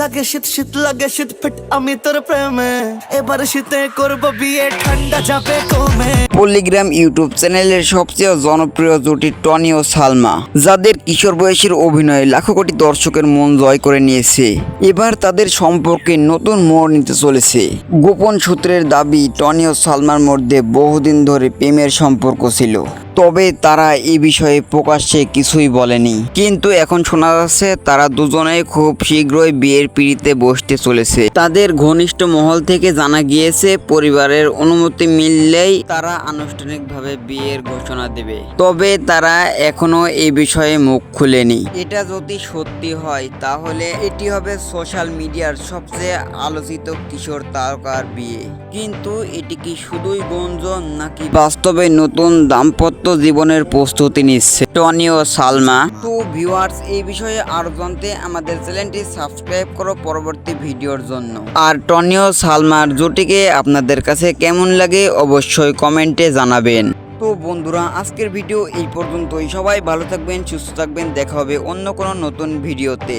লাগে শীত শীত লাগে শীত, ফিট আমি তোর প্রেমে। এবার শীতে করব বিয়ে, ঠান্ডা যাবে কমে। পল্লিগ্রাম ইউটিউব চ্যানেলের সবচেয়ে জনপ্রিয় জুটি টনি ও সালমা, যাদের কিশোর বয়সের অভিনয় লাখো কোটি দর্শকের মন জয় করে নিয়েছে। এবার তাদের সম্পর্কে নতুন মোড় নিতে চলেছে। গোপন সূত্রের দাবি, টনি ও সালমার মধ্যে বহুদিন ধরে প্রেমের সম্পর্ক ছিল। তবে তারা এই বিষয়ে প্রকাশ্যে কিছুই বলেনি। কিন্তু এখন শোনা যাচ্ছে, তারা দুজনেই খুব শীঘ্রই বিয়ের পিড়িতে বসতে চলেছে। তাদের ঘনিষ্ঠ মহল থেকে জানা গিয়েছে, পরিবারের অনুমতি মিললেই তারা আনুষ্ঠানিকভাবে বিয়ের ঘোষণা দেবে। তবে তারা এখনও এই বিষয়ে মুখ খুলেনি। এটা যদি সত্যি হয়, তাহলে এটি হবে সোশ্যাল মিডিয়ার সবচেয়ে আলোচিত কিশোর তারকার বিয়ে। কিন্তু এটি কি শুধুই গুঞ্জন নাকি বাস্তবে নতুন দাম্পত্য জীবনের প্রস্তুতি নিচ্ছে। টনি ও সালমা। তো ভিউয়ার্স এই বিষয়ে আরও জানতে আমাদের চ্যানেলটি সাবস্ক্রাইব করো পরবর্তী ভিডিওর জন্য। আর টনি ও সালমার জুটিকে আপনাদের কাছে কেমন লাগে অবশ্যই কমেন্টে জানাবেন। তো বন্ধুরা, আজকের ভিডিও এই পর্যন্তই। সবাই ভালো থাকবেন, সুস্থ থাকবেন। দেখা হবে অন্য কোনো নতুন ভিডিওতে।